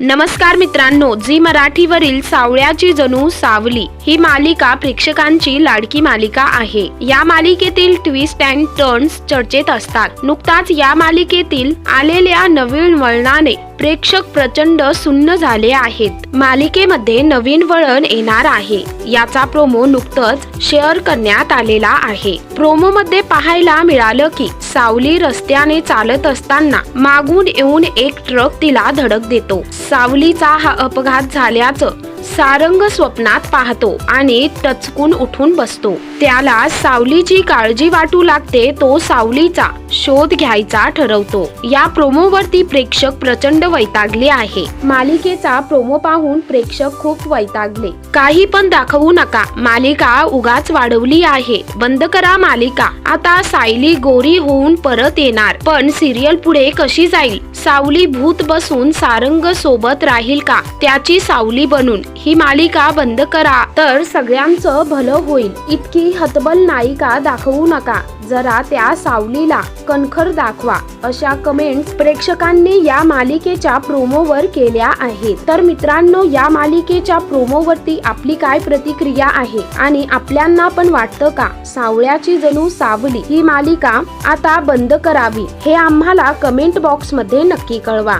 नमस्कार मित्रांनो झी मराठीवरील सावळ्याची जणू सावली ही मालिका प्रेक्षकांची लाडकी मालिका आहे. या मालिकेतील ट्विस्ट अँड टर्न्स चर्चेत असतात. नुकताच या मालिकेतील आलेल्या नवीन वळणाने प्रेक्षक प्रचंड सुन्न झाले आहेत. मालिकेमध्ये नवीन वळण येणार आहे. याचा प्रोमो नुकतंच शेअर करण्यात आलेला आहे. प्रोमो मध्ये पाहायला मिळालं की सावली रस्त्याने चालत असताना मागून येऊन एक ट्रक तिला धडक देतो. सावलीचा हा अपघात झाल्याचं सारंग स्वप्नात पाहतो आणि टचकून उठून बसतो. त्याला सावलीची काळजी वाटू लागते तो सावलीचा शोध घ्यायचा ठरवतो. या प्रोमोवरती प्रेक्षक प्रचंड वैतागले आहे. मालिकेचा प्रोमो पाहून प्रेक्षक खूप वैतागले. काही पण दाखवू नका. मालिका उगाच वाढवली आहे. बंद करा मालिका. आता सायली गोरी होऊन परत येणार. पण सिरियल पुढे कशी जाईल? सावली भूत बसून सारंग सोबत राहील का? त्याची सावली बनून. ही मालिका बंद करा. तर सगळ्यांचं भलं होईल. इतकी हतबल नायिका दाखवू नका. जरा त्या सावलीला. कणखर दाखवा अशा कमेंट्स प्रेक्षकांनी या मालिकेच्या प्रोमोवर केल्या आहेत. तर मित्रांनो या मालिकेच्या प्रोमोवरती आपली काय प्रतिक्रिया आहे आणि आपल्यांना पण वाटतं का? सावळ्याची जणू सावली ही मालिका आता बंद करावी हे आम्हाला कमेंट बॉक्समध्ये नक्की कळवा.